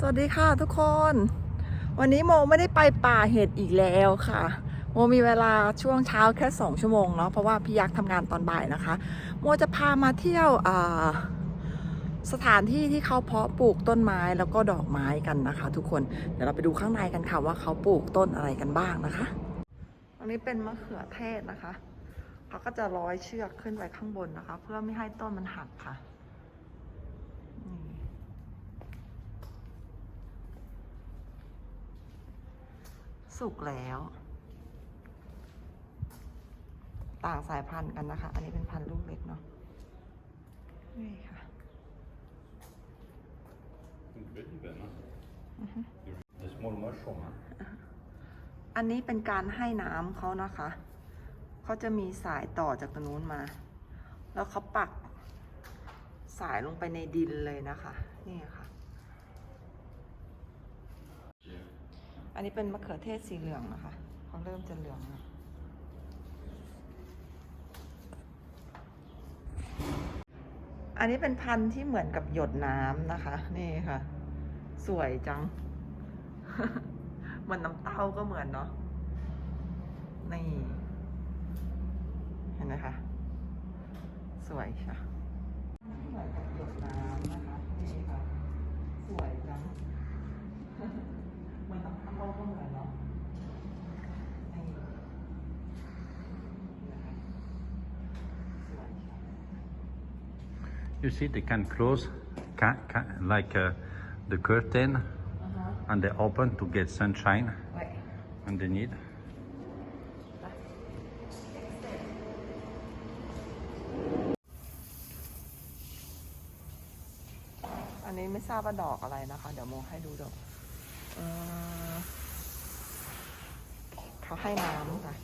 สวัสดีค่ะทุกคน วันนี้โมไม่ได้ไปป่าเห็ดอีกแล้วค่ะ โมมีเวลาช่วงเช้าแค่สองชั่วโมงเนาะเพราะว่าพี่ยักษ์ทำงานตอนบ่ายนะคะ โมจะพามาเที่ยวสถานที่ที่เขาเพาะปลูกต้นไม้แล้วก็ดอกไม้กันนะคะ ทุกคนเดี๋ยวเราไปดูข้างในกันค่ะว่าเขาปลูกต้นอะไรกันบ้างนะคะอันนี้เป็นมะเขือเทศนะคะเขาก็จะร้อยเชือกขึ้นไปข้างบนนะคะ เพื่อไม่ให้ต้นมันหักค่ะนี่ สุกแล้ว ต่างสายพันธุ์กันนะคะ อันนี้เป็นพันธุ์ลูกเล็กเนาะนี่ค่ะ Väldigt spännande. Det är small mushroom. Huh? อันนี้เป็นการให้น้ำเขานะคะ เขาจะมีสายต่อจากตรงนู้นมา แล้วเขาปักสายลงไปในดินเลยนะคะ นี่ค่ะ อันนี้เป็นมะเขือเทศสีเหลืองนะคะเขาเริ่มจะเหลืองแล้วอันนี้เป็นพันธุ์ที่เหมือนกับหยดน้ำนะคะ นี่ค่ะ สวยจังเหมือนน้ำเต้าก็เหมือนเนาะนี่ เห็นไหมคะ สวยค่ะเหมือนกับหยดน้ำ You see, they can close ca ca like uh, the curtain อ่าฮะ and they open to get sunshine ไว้ when they need. อันนี้ไม่ทราบว่าดอกอะไรนะคะ เดี๋ยวโมให้ดูดอกเออเขาให้น้ำค่ะ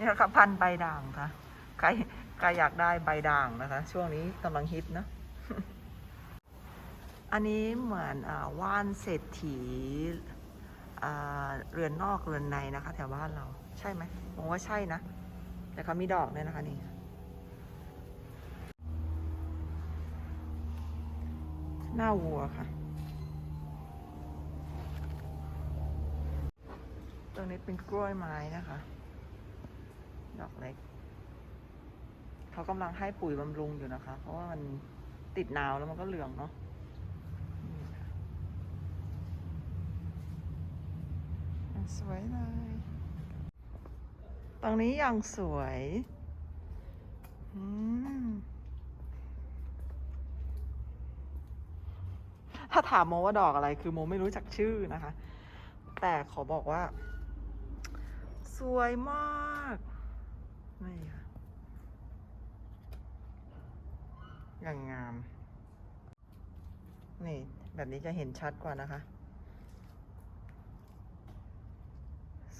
นี่ค่ะพันใบด่างค่ะ ใครใครอยากได้ใบด่างนะคะ ช่วงนี้กำลังฮิตเนะ อันนี้เหมือนอว่านเศรษฐีเรือนนอกเรือนในนะคะ แถวบ้านเราใช่ไหมผมว่าใช่นะ แต่เขามีดอกด้วยนะคะนี่หน้าวัวค่ะ ตรงนี้เป็นกล้วยไม้นะคะ ดอกเล็ก เขากำลังให้ปุ๋ยบำรุงอยู่นะคะ เพราะว่ามันติดหนาวแล้วมันก็เหลืองเนาะสวยเลย ตรงนี้ยังสวยอืมถ้าถามโมว่าดอกอะไรคือโมไม่รู้จักชื่อนะคะ แต่ขอบอกว่า สวยมาก นี่ค่ะอย่างงาม นี่ แบบนี้จะเห็นชัดกว่านะคะ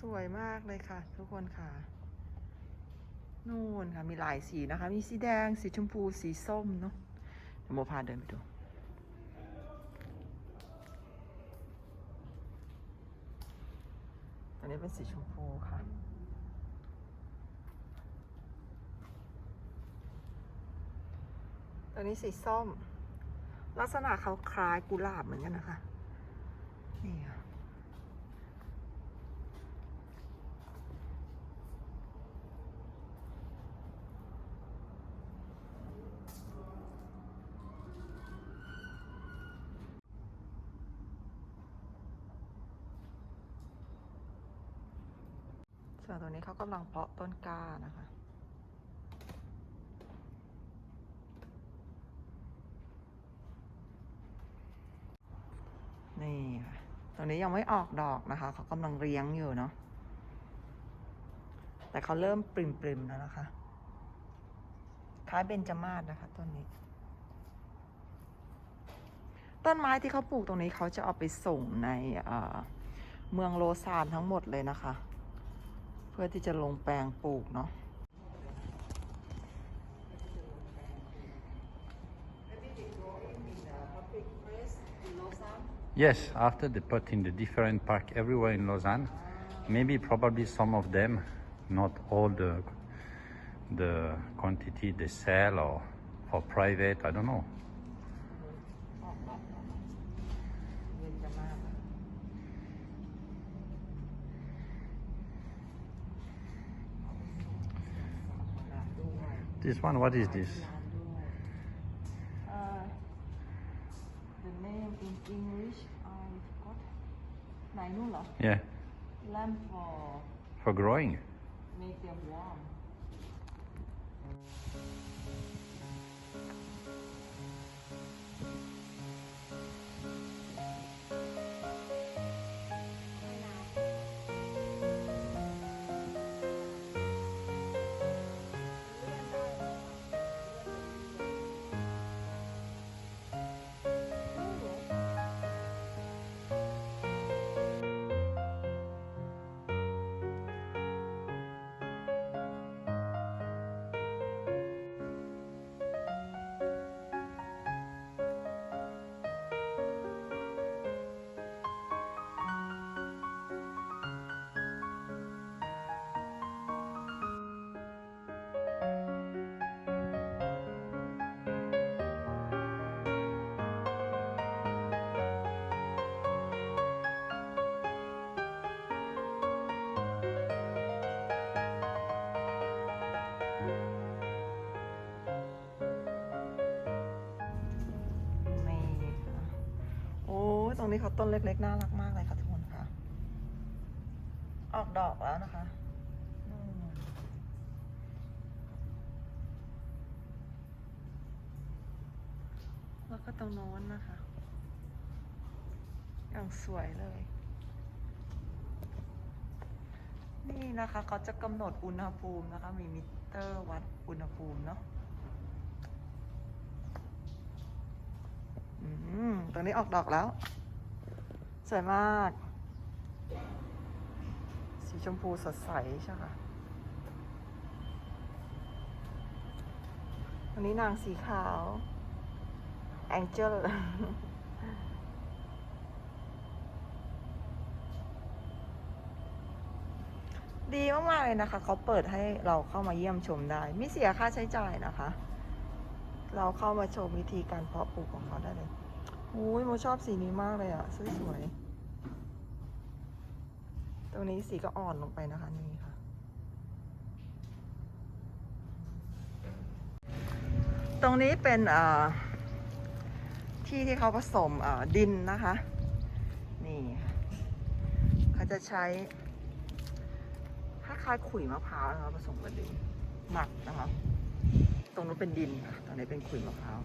สวยมากเลยค่ะ ทุกคนค่ะ นู่นค่ะ มีหลายสีนะคะ มีสีแดง สีชมพู สีส้มเนาะเดี๋ยวโมพาเดินไปดูอันนี้เป็นสีชมพูค่ะ ตัวนี้สีส้ม ลักษณะเขาคล้ายกุหลาบเหมือนกันนะคะ นี่ค่ะส่วนตัวนี้เขากำลังเพาะต้นกล้านะคะ นี่ค่ะตัวนี้ยังไม่ออกดอกนะคะ เขากำลังเลี้ยงอยู่เนาะแต่เขาเริ่มปริมๆแล้วนะคะคล้ายเบญจมาศนะคะต้นนี้ ต้นไม้ที่เขาปลูกตรงนี้เขาจะเอาไปส่งในเมืองโลซานทั้งหมดเลยนะคะ เพื่อที่จะลงแปลงปลูกเนาะ Yes, after they put in the different park everywhere in Lausanne, maybe probably some of them, not all the, the quantity they sell or for private, I don't know. This one, what is this? ไหนนู่นเหรอ Yeah, lamp for for growing. make them warm รงนี้เขาต้นเล็กๆน่ารักมากเลยค่ะทุกคนค่ะ ออกดอกแล้วนะคะแล้วก็ตรงโน้นนะคะ อย่างสวยเลย นี่นะคะเขาจะกำหนดอุณหภูมินะคะ มีมิเตอร์วัดอุณหภูมิเนาะอืมตรงนี้ออกดอกแล้ว สวยมาก สีชมพูสดใสใช่ค่ะอันนี้นางสีขาวแองเจิลดีมากๆเลยนะคะ เขาเปิดให้เราเข้ามาเยี่ยมชมได้ ไม่เสียค่าใช้จ่ายนะคะ เราเข้ามาชมวิธีการเพาะปลูกของเขาได้เลยโอ้ยโมชอบสีนี้มากเลยอะสวยๆ ตรงนี้สีก็อ่อนลงไปนะคะนี่ค่ะ ตรงนี้เป็นที่ที่เขาผสมดินนะคะ นี่เขาจะใช้คล้ายๆขุยมะพร้าวนะคะผสมกับดินหมักนะคะ ตรงนู้นเป็นดินตรงนี้เป็นขุยมะพร้าว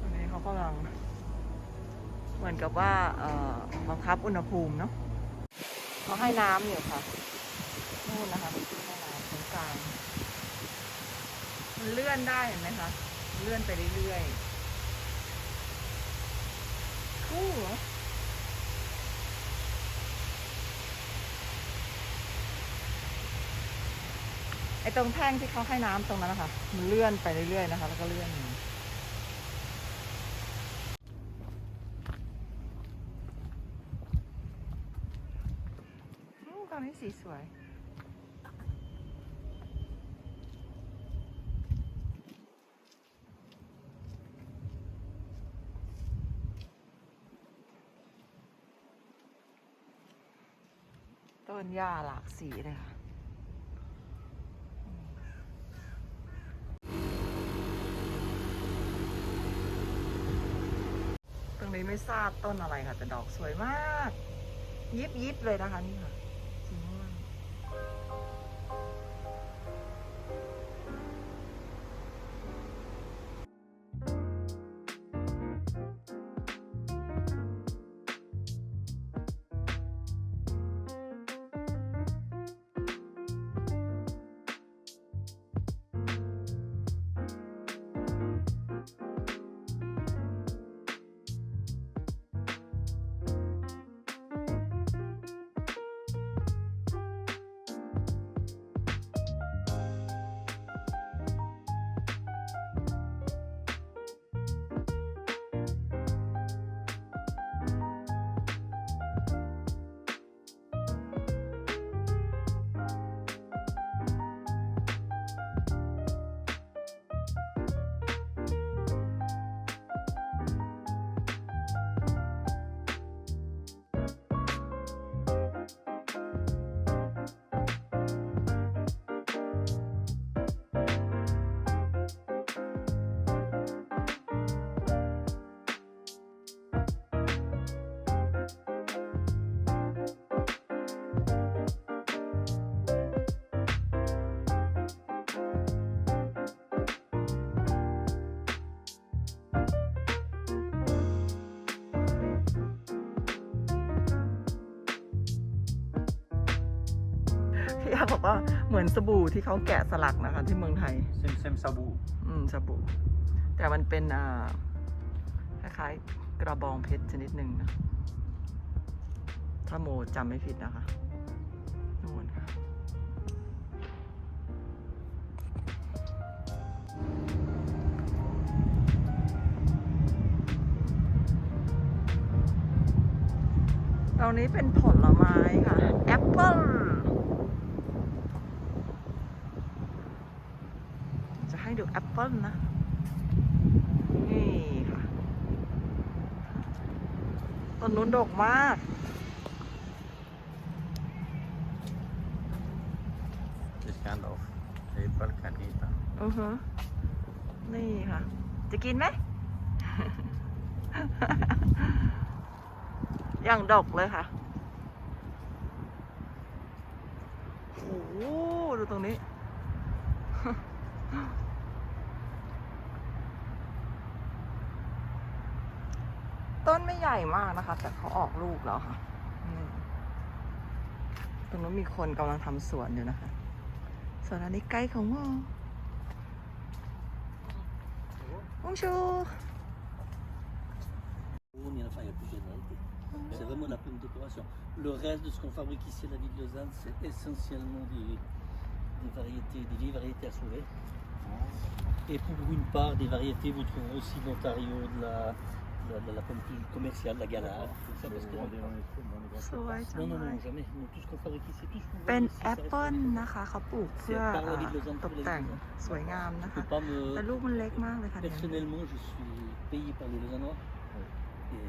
ตรงนี้เขากำลังเหมือนกับว่าบังคับอุณหภูมิเนาะ เขาให้น้ำอยู่ค่ะนู่นนะคะให้น้ำตรงกลางมันเลื่อนได้เห็นไหมคะเลื่อนไปเรื่อยๆคู่เหรอไอ้ตรงแท่งที่เขาให้น้ำตรงนั้นนะคะมันเลื่อนไปเรื่อยๆนะคะ แล้วก็เลื่อนอย่างนี้อืมตอนนี้ สีสวย ต้นหญ้าหลากสีเลยค่ะตรงนี้ไม่ทราบต้นอะไรค่ะ แต่ดอกสวยมาก ยิบยิบเลยนะคะนี่ค่ะ พี่อาบอกว่าเหมือนสบู่ที่เขาแกะสลักนะคะ ที่เมืองไทย Sem sem sabu. อืมสบู่ แต่มันเป็นอ่าคล้ายๆกระบองเพชรชนิดหนึ่งนะถ้าโมจำไม่ผิดนะคะนู่นค่ะตรงนี้เป็นผลไม้ค่ะ แอปเปิ้ล จะให้ดู แอปเปิ้ลนะ นี่ค่ะ ต้นนู้นดกมาก This kind of apple can eat. huh? อือฮะนี่ค่ะ จะกินไหม อย่างดกเลยค่ะโอ้โหดูตรงนี้ ต้นไม่ใหญ่มากนะคะ แต่เขาออกลูกแล้วค่ะอืมตรงนู้นมีคนกำลังทำสวนอยู่นะคะ ส่วนอันนี้ใกล้ของวอมงชู On y a- enfin, il y a plusieurs variétés. C'est vraiment la pleine décoration. Le reste de ce qu'on fabrique ici à la ville de Lausanne, c'est essentiellement des, des variétés, des vieilles variétés à sauver. Et pour une part, des variétés, vous trouverez aussi de l'Ontario, de la, de la, de la pomme plus commerciale, la galade, tout ça, parce que- สวยจัง Non, non, เลย non, jamais. Non, tout ce qu'on fabrique ici, tout ce qu'on เป็น voit ici, แอ ça ป reste เปิล original. นะคะ เขาปลูกเพื่ออ่าตกแต่งสวยงามนะ Je คะ peux pas me... แต่ลูกมันเล็กมากเลยค่ะเนี่ย Personnellement, je suis payé par les Lausannois et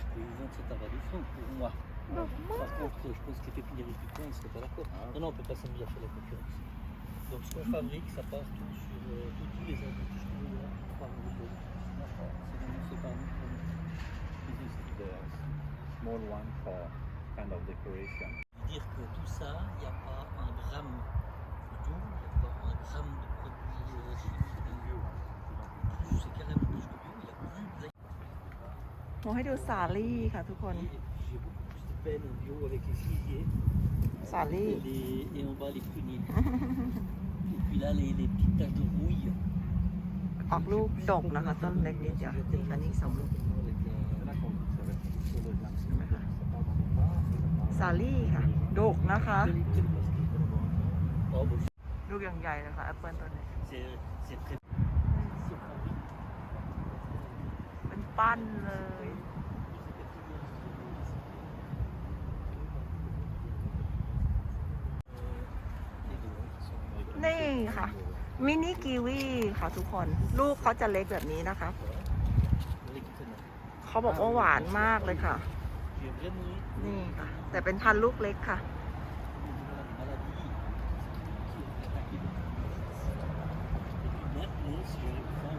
je peux vous vendre cet avarition pour moi. Par contre, je pense que les pépiniéries du coin, ils ne seraient pas d'accord. Non, non, on ne peut pas s'amuser à faire la concurrence. Donc, ce qu'on fabrique, ça part tout sur euh, tous tous les arbres, tout ce qu'on veut, on part en Lausanne. C'est vraiment c'est pas nous. C'est nous. The small one for kind of decoration. Dire que tout ça, il n'y a pas un gramme de tout, il n'y a pas un gramme de produits euh, chimiques. Plus, c'est carrément plus que bio, il y a plein de โมให้ดูสาลี่ค่ะทุกคน Et J'ai beaucoup plus de peine en bio avec les figuiers สาลี่ et, les, et en bas les pruniers. et puis là, les, les petites taches de rouille. ออกลูกดกนะคะต้นเล็กนิดเดียวอันนี้สองลูก Avec la- สาลี่ค่ะดกนะคะลูกอย่างใหญ่เลยค่ะแอปเปิลต้นนี้เป็นปั้นเลยนี่ค่ะ มินิกีวีค่ะทุกคน ลูกเขาจะเล็กแบบนี้นะคะ เขาบอกว่าหวานมากเลยค่ะ นี่ค่ะ แต่เป็นพันลูกเล็กค่ะ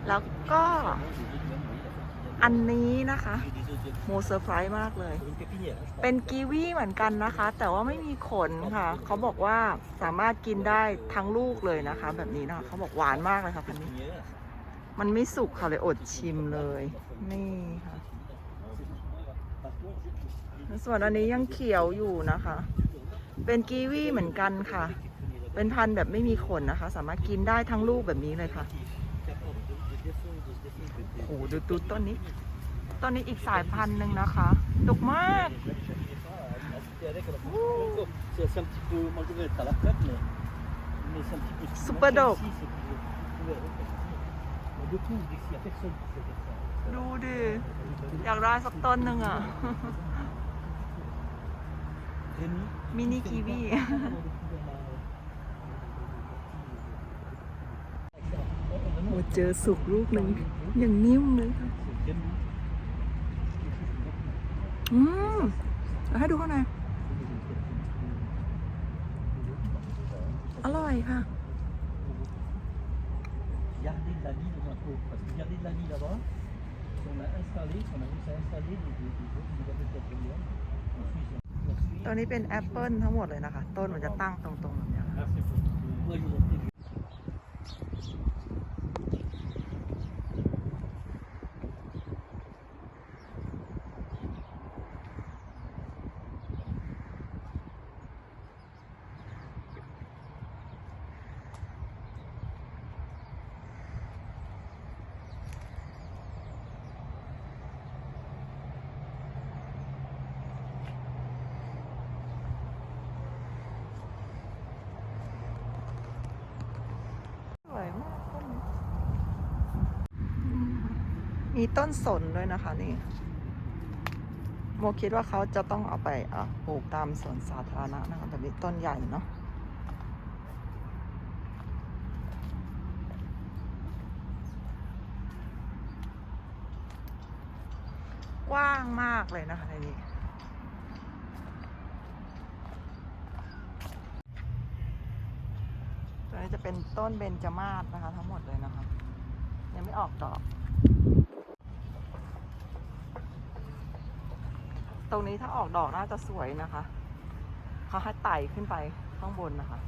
แล้วก็ อันนี้นะคะโมเซอร์ไพรส์มากเลย เป็นกีวีเหมือนกันนะคะ แต่ว่าไม่มีขนค่ะ เขาบอกว่าสามารถกินได้ทั้งลูกเลยนะคะ แบบนี้นะคะเขาบอกหวานมากเลยค่ะพันนี้ มันไม่สุกค่ะเลยอดชิมเลย นี่ค่ะ ส่วนอันนี้ยังเขียวอยู่นะคะ เป็นกีวีเหมือนกันค่ะ เป็นพันธุ์แบบไม่มีขนนะคะ สามารถกินได้ทั้งลูกแบบนี้เลยค่ะ capable de, de défendre, de se défendre des- โอ้โหดูตูต้นนี้ ต้นนี้อีกสายพันธุ์หนึ่งนะคะดกมาก Et avec, alors, C'est c'est un petit peu, moi je vais être à la fête, mais, mais c'est un petit peu. Super moi, dog. ici, c'est que je pouvais repartir. On découvre ici, il n'y a personne qui fait ça. ดูดิ อยากได้สักต้นหนึ่งอะ Rémi, มินิกีวี on a découvert la- โอ้เจอสุกลูกหนึ่งอย่างนิ่มเลยค่ะ C'est Rémi. อืมเดี๋ยวให้ดูข้างในอร่อยค่ะ Garder de la vie dans un pot. Parce que garder de la vie là-bas, ตัวนี้เป็นแอปเปิลทั้งหมดเลยนะคะ ต้นมันจะตั้งตรงๆแบบนี้ยค่ะ Merci beaucoup. moi je vous en prie, มีต้นสนด้วยนะคะนี่ โมคิดว่าเขาจะต้องเอาไปอะปลูกตามสวนสาธารณะนะคะแบบนี้ต้นใหญ่เนาะกว้างมากเลยนะคะในนี้ตัวนี้จะเป็นต้นเบญจมาศนะคะ ทั้งหมดเลยนะคะ ยังไม่ออกดอก ตรงนี้ถ้าออกดอกน่าจะสวยนะคะ เขาให้ไต่ขึ้นไปข้างบนนะคะ